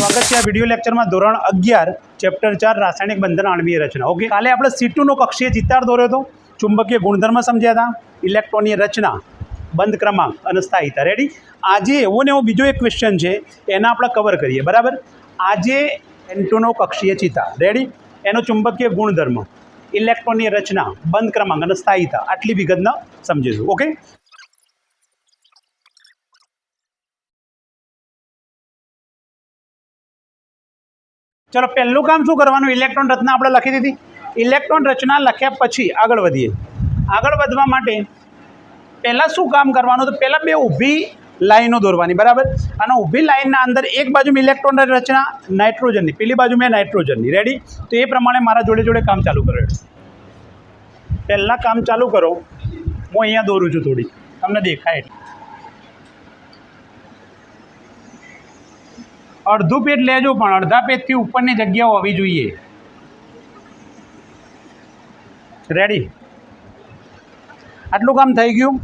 સ્વાગત છે આ વીડિયો લેક્ચરમાં ધોરણ અગિયાર ચેપ્ટર ચાર, રાસાયણિક બંધન આણવીય રચના. ઓકે કાલે આપણે સીટુનો કક્ષીય ચિત્તાર દોર્યો હતો. ચુંબકીય ગુણધર્મ સમજ્યા હતા. ઇલેક્ટ્રોનની રચના, બંધ ક્રમાંક અને સ્થાયિતા. રેડી આજે એવો ને એવો બીજો એક ક્વેશ્ચન છે. એના આપણે કવર કરીએ. બરાબર? આજે એન્ટોનો કક્ષીય ચિત્તા રેડી એનો ચુંબકીય ગુણધર્મ ઇલેક્ટ્રોનની રચના, બંધ ક્રમાંક અને સ્થાયિતા. આટલી વિગતના સમજીશું. ઓકે ચલો, પહેલું કામ શું કરવાનું? ઇલેક્ટ્રોન રચના આપણે લખી દીધી. ઇલેક્ટ્રોન રચના લખ્યા પછી આગળ વધીએ. આગળ વધવા માટે પહેલાં શું કામ કરવાનું તો પહેલાં બે ઊભી લાઈનો દોરવાની, બરાબર? અને ઊભી લાઈનના અંદર એક બાજુ ઇલેક્ટ્રોન રચના, નાઇટ્રોજનની. પેલી બાજુ મેં નાઇટ્રોજનની. રેડી તો એ પ્રમાણે મારા જોડે જોડે કામ ચાલુ કરો. પહેલાં કામ ચાલુ કરો. હું અહીંયા દોરું છું થોડી. તમને દેખાય. અડધું પેજ લેજો પણ અડધા પેજથી ઉપરની જગ્યાઓ હોવી જોઈએ. રેડી આટલું કામ થઈ ગયું.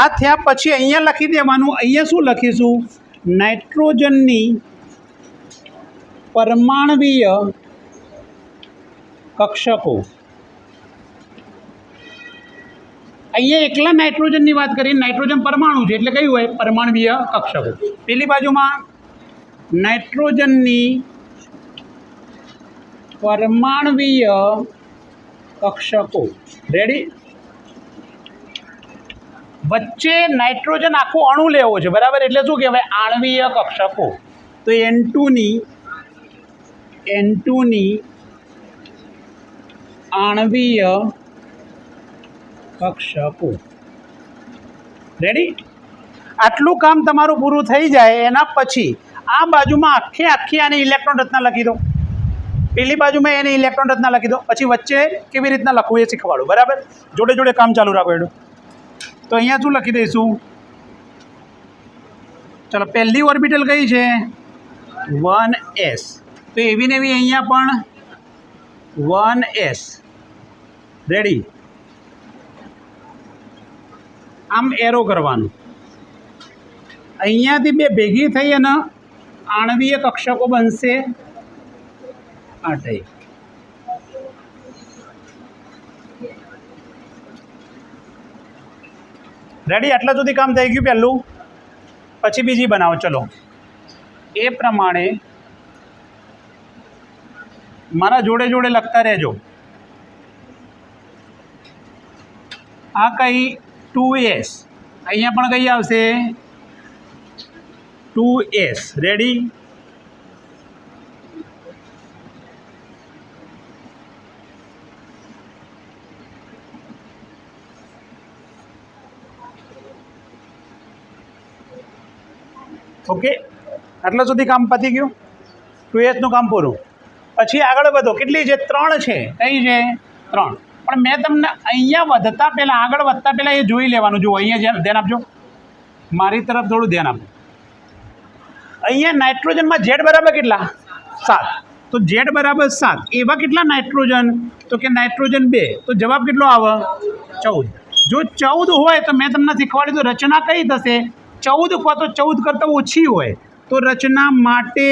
આ થયા પછી અહીંયા લખી દેવાનું. અહીંયા શું લખીશું? નાઇટ્રોજનની પરમાણવીય કક્ષકો. અહીંયા એકલા નાઇટ્રોજનની વાત કરીએ. નાઇટ્રોજન પરમાણુ છે. એટલે કયું હોય? પરમાણવીય કક્ષકો. પેલી બાજુમાં નાઇટ્રોજનની પરમાણવીય કક્ષકો. રેડી વચ્ચે નાઇટ્રોજન આખો અણુ લેવો છે, બરાબર? એટલે શું કહેવાય? આણવીય કક્ષકો. તો એન ટુની એન ટુની આણવીય કક્ષકો. રેડી આટલું કામ તમારું પૂરું થઈ જાય, એના પછી આ બાજુમાં આખે આખી આને ઇલેક્ટ્રોન રચના લખી દો પેલી બાજુમાં એને ઇલેક્ટ્રોન રચના લખી દો પછી વચ્ચે કેવી રીતના લખવું એ શીખવાડું. બરાબર? જોડે જોડે કામ ચાલુ રાખો એનું. તો અહીંયા શું લખી દઈશું? ચલો, પહેલી ઓર્બિટલ કઈ છે? One S. તો એવી ને એવી અહીંયા પણ વન એસ. રેડી આમ એરો કરવાનું. અહીંયાથી બે ભેગી થઈ અને આણવીય કક્ષકો બનશે આ ટાઈપ રેડી આટલા સુધી કામ થઈ ગયું પહેલું પછી બીજી બનાવો ચલો એ પ્રમાણે મારા જોડે જોડે લખતા રહેજો આ કઈ ટુ એસ અહીંયા પણ કઈ આવશે ટુ એસ. રેડી ઓકે આટલા સુધી કામ પતી ગયું? ટુ એચનું કામ પૂરું. પછી આગળ વધો. કેટલી છે? ત્રણ છે. કઈ છે? ત્રણ. પણ મેં તમને અહીંયા વધતા પહેલાં, આગળ વધતા પહેલાં એ જોઈ લેવાનું. જુઓ, અહીંયા ધ્યાન આપજો. મારી તરફ થોડું ધ્યાન આપો. અહીંયા નાઇટ્રોજનમાં ઝેડ બરાબર કેટલા? સાત. તો ઝેડ બરાબર સાત. એવા કેટલા નાઇટ્રોજન? તો કે નાઇટ્રોજન બે. તો જવાબ કેટલો આવે? ચૌદ. જો ચૌદ હોય તો મેં તમને શીખવાડ્યું તો રચના કઈ થશે? ચૌદ અથવા તો ચૌદ કરતાં ઓછી હોય. તો રચના માટે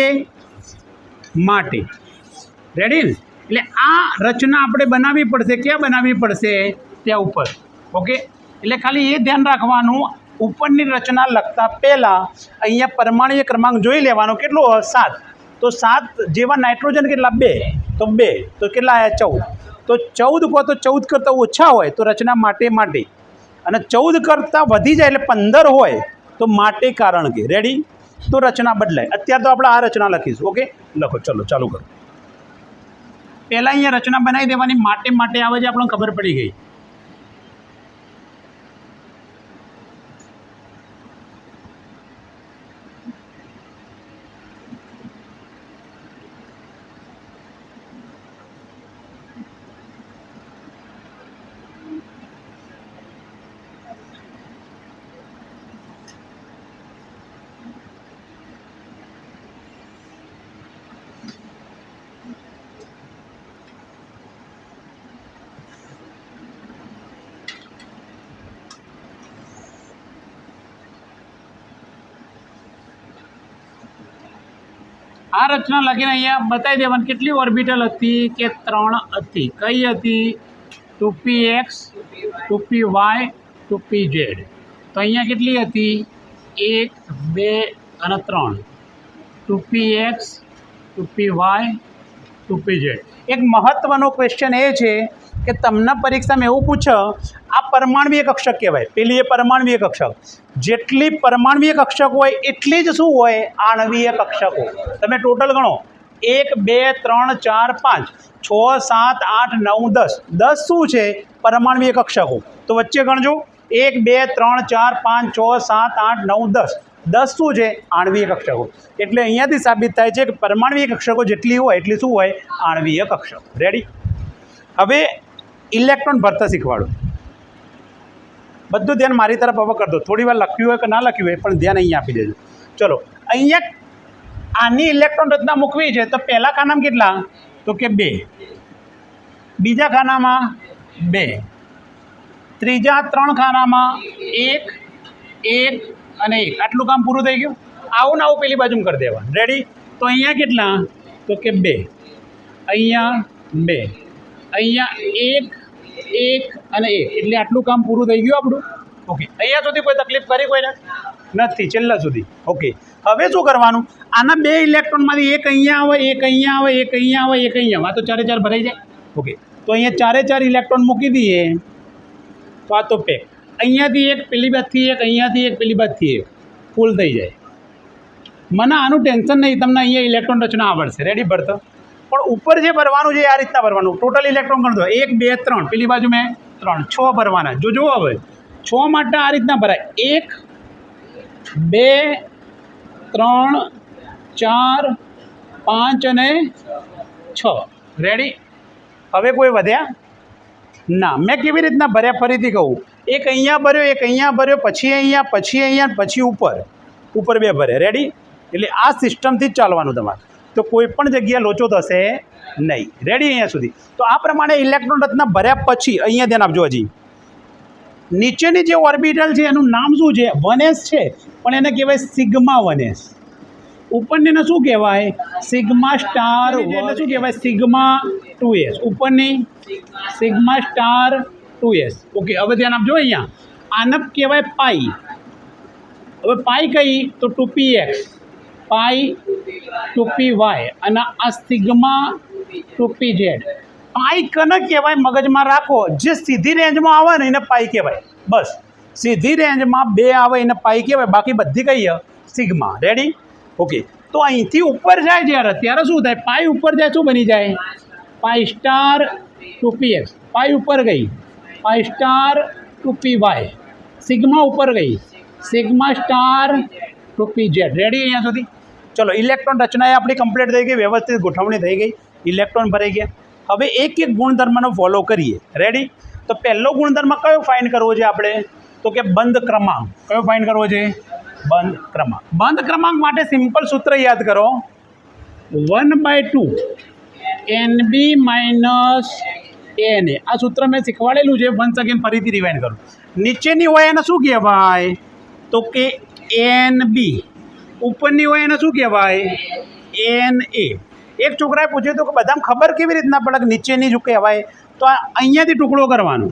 માટે. રેડી એટલે આ રચના આપણે બનાવવી પડશે. ક્યાં બનાવવી પડશે? ત્યાં ઉપર. ઓકે એટલે ખાલી એ ધ્યાન રાખવાનું. ઉપરની રચના લખતા પહેલાં અહીંયા પરમાણુય ક્રમાંક જોઈ લેવાનો કેટલો સાત. તો સાત જેવા નાઇટ્રોજન કેટલા? બે. તો બે. તો કેટલા આવ્યા ચૌદ. તો ચૌદ કહો તો ચૌદ કરતાં ઓછા હોય તો રચના માટે માટે. અને ચૌદ કરતાં વધી જાય એટલે પંદર હોય તો માટે કારણ કે. રેડી તો રચના બદલાય. અત્યારે તો આપણે આ રચના લખીશું. ઓકે લખો. ચલો, ચાલુ કરો. પહેલાં અહીંયા રચના બનાવી દેવાની. માટે માટે આવે છે, આપણને ખબર પડી ગઈ. આ રચના લખીને અહીંયા બતાવી દેવાની કેટલી ઓર્બિટલ હતી કે ત્રણ હતી? કઈ હતી? Two P X two P Y two P Z. તો અહીંયા કેટલી હતી? એક, બે અને ત્રણ. Two P X two P Y two જાય. એક મહત્ત્વનો ક્વેશ્ચન એ છે કે તમને પરીક્ષામાં એવું પૂછો, આ પરમાણવીય કક્ષક કહેવાય. પેલી એ પરમાણવીય કક્ષક. જેટલી પરમાણવીય કક્ષક હોય, એટલી જ શું હોય? આણવીય કક્ષકો તમે ટોટલ ગણો. એક, બે, ત્રણ, ચાર, પાંચ. છ, સાત, આઠ, નવ, દસ. દસ શું છે? પરમાણવીય કક્ષકો. તો વચ્ચે ગણજો. એક, બે, ત્રણ, ચાર, પાંચ, છ, સાત, આઠ, નવ, દસ. દસ શું છે આણવીય કક્ષકો. એટલે અહીંયાથી સાબિત થાય છે કે પરમાણવીય કક્ષકો જેટલી હોય, એટલી શું હોય? આણવીય કક્ષકો. રેડી હવે ઇલેક્ટ્રોન ભરતા શીખવાડો. બધું ધ્યાન મારી તરફ હવે કરતો થોડી વાર લખ્યું હોય કે ના લખ્યું હોય, પણ ધ્યાન અહીંયા આપી દેજો. ચલો, અહીંયા આની ઇલેક્ટ્રોન રચના મૂકવી છે, તો પહેલાં ખાનામાં કેટલા? તો કે બે. બીજા ખાનામાં બે. ત્રીજા ત્રણ ખાનામાં એક એક અને એક આટલું કામ પૂરું થઈ ગયું? આવું ને આવું પેલી બાજુ કરી દેવા રેડી તો અહીંયા કેટલા? તો કે બે. અહીંયા બે. અહીંયા એક એક અને એક. એટલે આટલું કામ પૂરું થઈ ગયું આપણું. ઓકે અહીંયા સુધી કોઈ તકલીફ કરી કોઈને? નથી. છેલ્લા સુધી. ઓકે હવે શું કરવાનું? આના બે ઇલેક્ટ્રોનમાંથી એક અહીંયા આવે, એક અહીંયા આવે, એક અહીંયા આવે, એક અહીંયા આવે. તો ચારે ચાર ભરાઈ જાય. ઓકે તો અહીંયા ચારે ચાર ઇલેક્ટ્રોન મૂકી દઈએ. તો આ તો પેક અહીંયાથી એક, પેલી બાજથી એક, અહીંયાથી એક, પેલી બાજથી એક. ફૂલ થઈ જાય. મને આનું ટેન્શન નહીં, તમને અહીંયા ઇલેક્ટ્રોન રચના આવડશે. રેડી ભરતો. પણ ઉપર જે ભરવાનું છે આ રીતના ભરવાનું. ટોટલ ઇલેક્ટ્રોન ગણતો એક, બે, ત્રણ. પેલી બાજુ મેં ત્રણ, છ ભરવાના. જો જુઓ હવે. છ માટે આ રીતના ભરાય. એક, બે, ત્રણ, ચાર, પાંચ અને છ. રેડી હવે કોઈ વધ્યા? ના. મેં કેવી રીતના ભર્યા? ફરીથી કહું. એક અહીંયા ભર્યો એક અહીંયા ભર્યો પછી અહીંયા પછી અહીંયા પછી ઉપર. ઉપર બે ભરે. રેડી એટલે આ સિસ્ટમથી જ ચાલવાનું તમારે. તો કોઈ પણ જગ્યાએ લોચો થશે નહીં. રેડી અહીંયા સુધી? તો આ પ્રમાણે ઇલેક્ટ્રોન રચના ભર્યા પછી અહીંયા ધ્યાન આપજો હજી. નીચેની જે ઓર્બિટલ છે એનું નામ શું છે? વનેસ છે. પણ એને કહેવાય સિગ્મા વનેસ ઉપરનીને શું કહેવાય? સિગ્મા સ્ટાર શું કહેવાય? સિગ્મા ટુ એસ ઉપરની? Sigma star two S okay હવે ધ્યાન આપજો અહીંયા. આનપ કહેવાય પાઈ. હવે પાઈ કઈ? તો two P X. Pi two P Y. અને આ sigma two P Z. Pi કને કહેવાય? મગજમાં રાખો. જે સીધી રેન્જમાં આવે ને એને પાઈ કહેવાય. બસ. સીધી રેન્જમાં બે આવે એને પાઈ કહેવાય. બાકી બધી કહીએ? સિગ્મા. રેડી ઓકે તો અહીંથી ઉપર જાય જ્યારે, ત્યારે શું થાય? પાઈ ઉપર જાય, શું બની જાય? Pi star two P X. Pi ઉપર ગઈ. Pi star two P Y. Sigma ઉપર ગઈ. Sigma star two P Z. Ready અહીંયા સુધી? ચલો, ઇલેક્ટ્રોન રચના એ આપણી કમ્પ્લીટ થઈ ગઈ, વ્યવસ્થિત ગોઠવણી થઈ ગઈ. ઇલેક્ટ્રોન ભરાઈ ગયા. હવે એક એક ગુણધર્મનો ફોલો કરીએ. રેડી તો પહેલો ગુણધર્મ કયો ફાઇન કરવો છે આપણે? તો કે બંધ ક્રમાંક. કયો ફાઇન કરવો છે? બંધ ક્રમાંક. બંધ ક્રમાંક માટે સિમ્પલ સૂત્ર યાદ કરો. One by two N B minus N આ સૂત્ર મેં શીખવાડેલું છે. વન્સ અગેન ફરીથી રિવાઇન્ડ કરું. નીચેની હોય એને શું કહેવાય? તો કે એન બી ઉપરની હોય એને શું કહેવાય? એન એ એક છોકરાએ પૂછ્યું હતું કે બધાને ખબર કેવી રીતના પડે કે નીચેની શું કહેવાય? તો આ અહીંયાથી ટુકડો કરવાનો.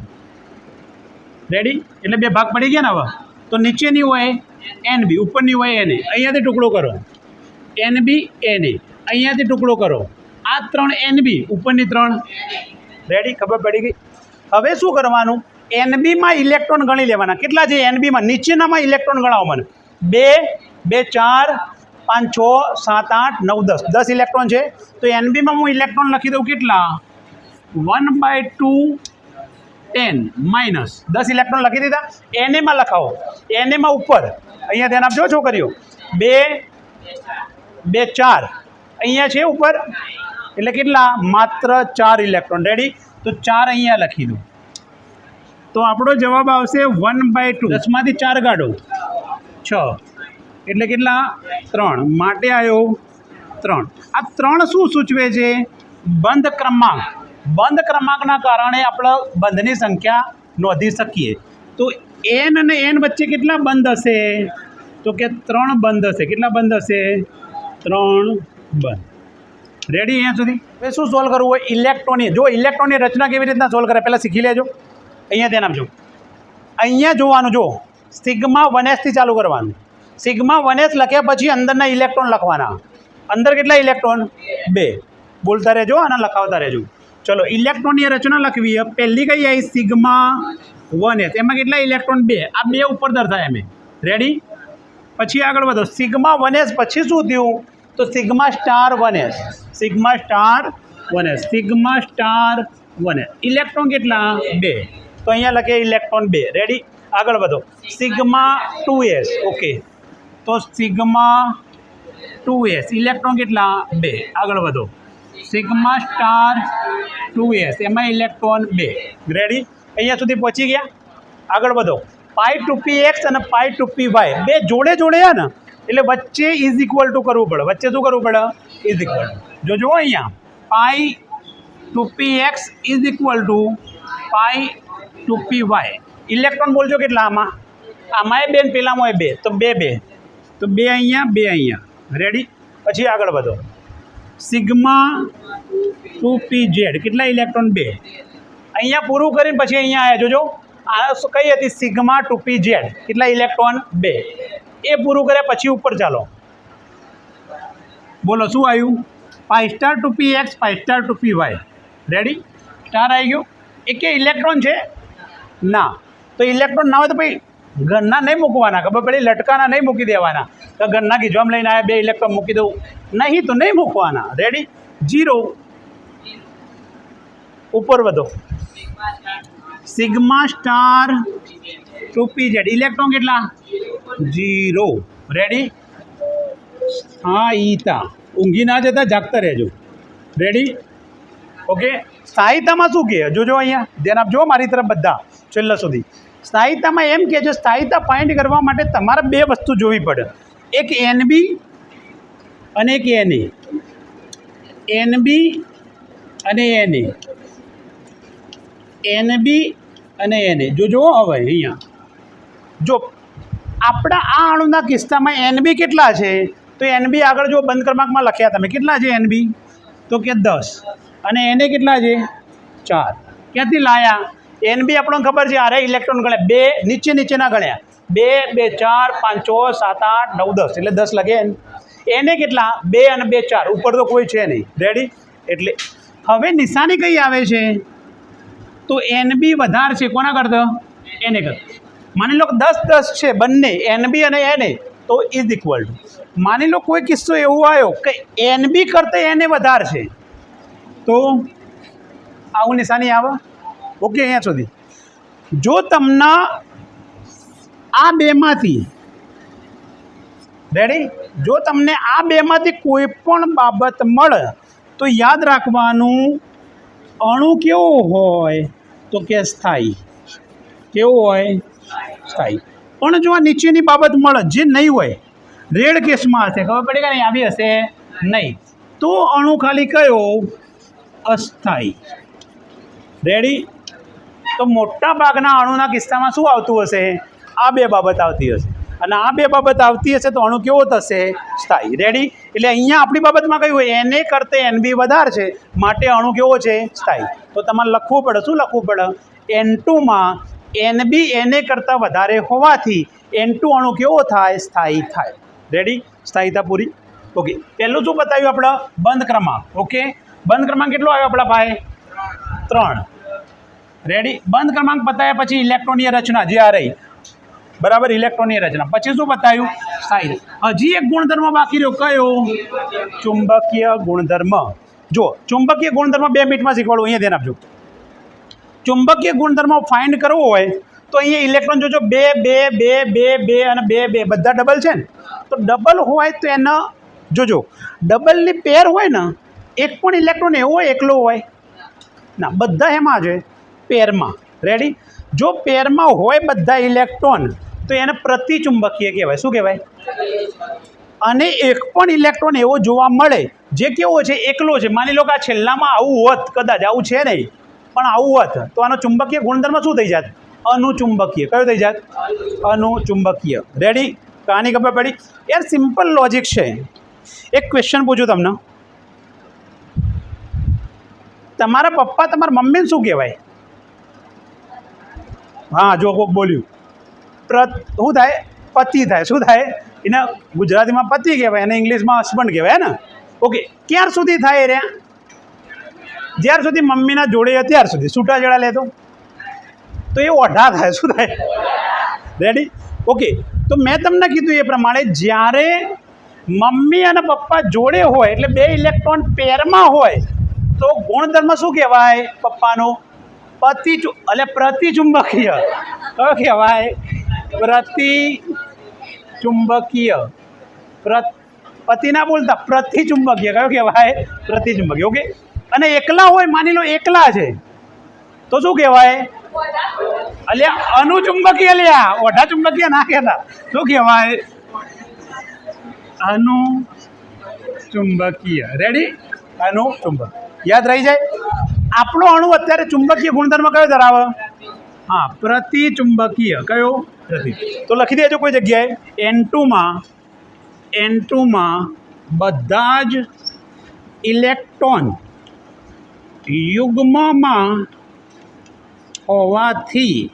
રેડી એટલે બે ભાગ પડી ગયા ને હવે? તો નીચેની હોય એન બી ઉપરની હોય એને અહીંયાથી ટુકડો કરો. એન બી એન અહીંયાથી ટુકડો કરો. આ ત્રણ એન બી ઉપરની ત્રણ રેડી ખબર પડી ગઈ? હવે શું કરવાનું? એનબીમાં ઇલેક્ટ્રોન ગણી લેવાના. કેટલા છે એનબીમાં નીચેનામાં ઇલેક્ટ્રોન ગણાવો મને. બે બે, ચાર, પાંચ, છ, સાત, આઠ, નવ, દસ. દસ ઇલેક્ટ્રોન છે. તો એનબીમાં હું ઇલેક્ટ્રોન લખી દઉં કેટલા? One by two ten minus દસ ઇલેક્ટ્રોન લખી દીધા. એનએમાં લખાવો. એનએમાં ઉપર. અહીંયા ધ્યાન આપજો છોકરીઓ બે બે, ચાર. અહીંયા છે ઉપર? એટલે કેટલા? માત્ર ચાર ઇલેક્ટ્રોન રેડી તો ચાર અહીંયા લખી દઉં તો આપણો જવાબ આવશે વન બાય ટુ દસમાંથી ચાર કાઢો. છ. એટલે કેટલા? ત્રણ. માટે આવ્યો ત્રણ. આ ત્રણ શું સૂચવે છે? બંધ ક્રમાંક. બંધ ક્રમાંકના કારણે આપણે બંધની સંખ્યા નોંધી શકીએ. તો એન અને એન વચ્ચે કેટલા બંધ હશે? તો કે ત્રણ બંધ હશે. કેટલા બંધ હશે? ત્રણ બંધ. રેડી અહીંયા સુધી? હવે શું સોલ્વ કરવું હોય? ઇલેક્ટ્રોનની જો ઇલેક્ટ્રોનની રચના કેવી રીતના સોલ્વ કરે? પહેલાં શીખી લેજો. અહીંયા ધ્યાન આપજો. અહીંયા જોવાનું જો સિગ્મા વન એસથી ચાલુ કરવાનું. સિગ્મા વન એસ લખ્યા પછી અંદરના ઇલેક્ટ્રોન લખવાના. અંદર કેટલા ઇલેક્ટ્રોન બે. બોલતા રહેજો અને લખાવતા રહેજો. ચલો ઇલેક્ટ્રોનની રચના લખવી. પહેલી કઈ આવી? સિગ્મા વન એસ એમાં કેટલા ઇલેક્ટ્રોન બે. આ બે ઉપર દર થાય અમે રેડી પછી આગળ વધો. સિગ્મા વન એસ પછી શું થયું? તો sigma star one S. Sigma star one S. Sigma star one S. Electron કેટલા? બે. તો અહીંયા લખે ઇલેક્ટ્રોન બે. રેડી આગળ વધો. Sigma two S. ઓકે તો સિગ્મા ટુ એસ. ઇલેક્ટ્રોન કેટલા? બે. આગળ વધો. Sigma star two S. એમાં ઇલેક્ટ્રોન બે. રેડી અહીંયા સુધી પહોંચી ગયા? આગળ વધો. પાઈ ટુ પી એક્સ અને પાઈ ટુ પી વાય બે જોડે જોડે ને? એટલે વચ્ચે ઇઝ ઇક્વલ ટુ કરવું પડે. વચ્ચે શું કરવું પડે? ઇઝ ઇક્વલ જો જુઓ અહીંયા pi two P X is equal to pi two P Y electron બોલજો કેટલા આમાં? આમાંય બે ને પેલામાં બે. તો બે બે. તો બે અહીંયા બે અહીંયા. રેડી પછી આગળ વધો. સિગ્મા ટુ પી ઝેડ કેટલા ઇલેક્ટ્રોન બે. અહીંયા પૂરું કરીને પછી અહીંયા આવ્યા જોજો. આ કઈ હતી? સિગ્મા ટુ પી ઝેડ કેટલા ઇલેક્ટ્રોન બે. એ પૂરું કર્યા પછી ઉપર ચાલો. બોલો, શું આવ્યું? Five star two P X five star two P Y ready star આવી ગયો. એ કે ઇલેક્ટ્રોન છે? ના. તો ઇલેક્ટ્રોન ના હોય તો ભાઈ ઘરના નહીં મૂકવાના. ખબર પડી? લટકાના નહીં મૂકી દેવાના. તો ઘરના ગીજવામ લઈને આવ્યા બે ઇલેક્ટ્રોન મૂકી દઉં. નહીં, તો નહીં મૂકવાના. રેડી જીરો ઉપર વધો. Sigma star two P Z electron કેટલા? જીરો. રેડી હા ઊંઘી ના જતા જાગતા રહેજો. રેડી ઓકે સ્થાયિતામાં શું કહે? જોજો અહીંયા ધ્યાન આપજો, મારી તરફ બધા, છેલ્લા સુધી. સ્થાયિતામાં એમ કહે છે, સ્થાયિતા ફાઇન્ડ કરવા માટે તમારે બે વસ્તુ જોવી પડે. એક એનબી અને એક એનએ એનબી અને એનએ એનબી અને એને જો જુઓ હવે અહીંયા. જો આપણા આ અણુના કિસ્સામાં એનબી કેટલા છે? તો એનબી આગળ જો બંધ ક્રમાંકમાં લખ્યા તમે, કેટલા છે એનબી? તો કે દસ. અને એને કેટલા છે? ચાર. ક્યાંથી લાયા? એનબી આપણને ખબર છે, આરે ઇલેક્ટ્રોન ગણ્યા. બે નીચે નીચેના ગણ્યા. બે બે, ચાર, પાંચ, છ, સાત, આઠ, નવ, દસ. એટલે દસ લગે એને. કેટલા? બે અને બે, ચાર. ઉપર તો કોઈ છે નહીં. રેડી એટલે હવે નિશાની કઈ આવે છે? તો એનબી વધારે છે. કોના કરતાં? એને કરતાં. માની લો કે દસ દસ છે બંને એન બી અને એને તો ઇઝ ઇક્વલ ટુ માની લો કોઈ કિસ્સો એવો આવ્યો કે એન બી કરતાં એને વધારે છે, તો આવું નિશાની આવે. ઓકે અહીંયા સુધી. જો તમને આ બેમાંથી રેડી જો તમને આ બેમાંથી કોઈ પણ બાબત મળે, તો યાદ રાખવાનું, અણુ કેવો હોય? તો કે સ્થાયી. કેવો હોય? સ્થાયી પણ જો આ નીચેની બાબત મળે, જે નહીં હોય, રેડ કેસમાં હશે, ખબર પડે કે નહીં? આવી હશે? નહીં. તો અણુ ખાલી કયો? અસ્થાયી. રેડી તો મોટા ભાગના અણુના કિસ્સામાં શું આવતું હશે? આ બે બાબત આવતી હશે. અને આ બે બાબત આવતી હશે તો અણુ કેવો થશે? સ્થાયી. રેડી એટલે અહીંયા આપણી બાબતમાં કહ્યું હોય? એને કરતે એન બી વધારે છે. માટે અણુ કેવો છે? સ્થાયી. તો તમારે લખવું પડે. શું લખવું પડે? એન ટુમાં એન બી એને કરતાં વધારે હોવાથી એન ટુ અણુ કેવો થાય? સ્થાયી થાય. રેડી સ્થાયીતા પૂરી? ઓકે પહેલું શું બતાવ્યું આપણે? બંધ ક્રમાંક. ઓકે બંધ ક્રમાંક કેટલો આવ્યો આપણા ભાઈ ત્રણ. રેડી બંધ ક્રમાંક બતાવ્યા પછી ઇલેક્ટ્રોનીય રચના, જે આ રહી. બરાબર? ઇલેક્ટ્રોનની રચના. પછી શું બતાવ્યું? સ્થાયી હજી એક ગુણધર્મ બાકી રહ્યો. કયો? ચુંબકીય ગુણધર્મ. જો ચુંબકીય ગુણધર્મ બે મિનિટમાં શીખવાડું. અહીંયા ધ્યાન આપજો. ચુંબકીય ગુણધર્મો ફાઇન્ડ કરવો હોય, તો અહીંયા ઇલેક્ટ્રોન જોજો, બે બે બે બે બે અને બે બે, બધા ડબલ છે ને? તો ડબલ હોય તો એના, જોજો ડબલની પેર હોય ને, એક પણ ઇલેક્ટ્રોન એવો એકલો હોય. ના, બધા એમાં છે પેરમાં રેડી જો પેરમાં હોય બધા ઇલેક્ટ્રોન તો એને પ્રતિચુંબકીય કહેવાય. શું કહેવાય? અને એક પણ ઇલેક્ટ્રોન એવો જોવા મળે, જે કેવો છે, એકલો છે. માની લો કે આ છેલ્લામાં આવું હોત, કદાચ આવું છે નહીં. પણ આવું હોત, તો આનો ચુંબકીય ગુણધર્મ શું થઈ જાત? અનુચુંબકીય. કયો થઈ જાત? અનુચુંબકીય. રેડી કહાની ખબર પડી? યાર સિમ્પલ લોજિક છે. એક ક્વેશ્ચન પૂછું તમને. તમારા પપ્પા તમારા મમ્મીને શું કહેવાય? હા, જો કોક બોલ્યું. પ્રત, શું થાય? પતિ થાય. શું થાય? એને ગુજરાતીમાં પતિ કહેવાય અને ઇંગ્લિશમાં હસબન્ડ કહેવાય ને? ઓકે ક્યાર સુધી થાય એ રહ્યા જ્યાર સુધી મમ્મીના જોડે ત્યાર સુધી. છૂટા જડા લેતો. તો એ ઓઢા થાય, શું થાય? રેડી ઓકે તો મેં તમને કીધું એ પ્રમાણે જ્યારે મમ્મી અને પપ્પા જોડે હોય, એટલે બે ઇલેક્ટ્રોન પેરમાં હોય, તો ગુણધર્મ શું કહેવાય? પપ્પાનો પતિ એટલે પ્રતિચુંબકીય. કયો કહેવાય? પ્રતિ ચુંબકીય પ્ર પતિ ના બોલતા પ્રતિચુંબકીય. કયો કહેવાય? પ્રતિચુંબકીય. ઓકે અને એકલા હોય માની લો એકલા છે. તો શું કહેવાય? અલ્યા અનુચુંબકીય અલ્યા ઓઢા ચુંબકીય ના. કહેતા શું કહેવાય? અનુ ચુંબકીય. રેડી અનુ ચુંબક. યાદ રહી જાય? આપણો અણુ અત્યારે ચુંબકીય ગુણધર્મ કયો ધરાવે? હા, પ્રતિચુંબકીય. કયો? પ્રતિ. તો લખી દેજો કોઈ જગ્યાએ. એન ટુમાં એન ટુમાં બધા જ ઇલેક્ટ્રોન યુગ્મમાં હોવાથી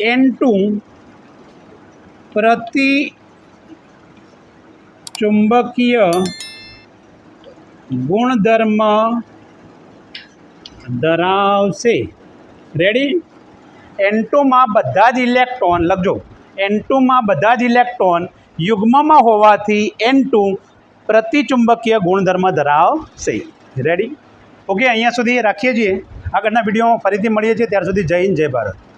એન ટુ પ્રતિ ચુંબકીય ગુણધર્મ ધરાવશે. રેડી એન ટુમાં બધા જ ઇલેક્ટ્રોન, લખજો. એન ટુમાં બધા જ ઇલેક્ટ્રોન યુગ્મમાં હોવાથી એન ટુ પ્રતિચુંબકીય ગુણધર્મ ધરાવશે. રેડી ઓકે, અહીંયા સુધી રાખીએ છીએ. આગળના વિડીયોમાં ફરીથી મળીએ છીએ. ત્યાર સુધી જય હિન્દ, જય ભારત.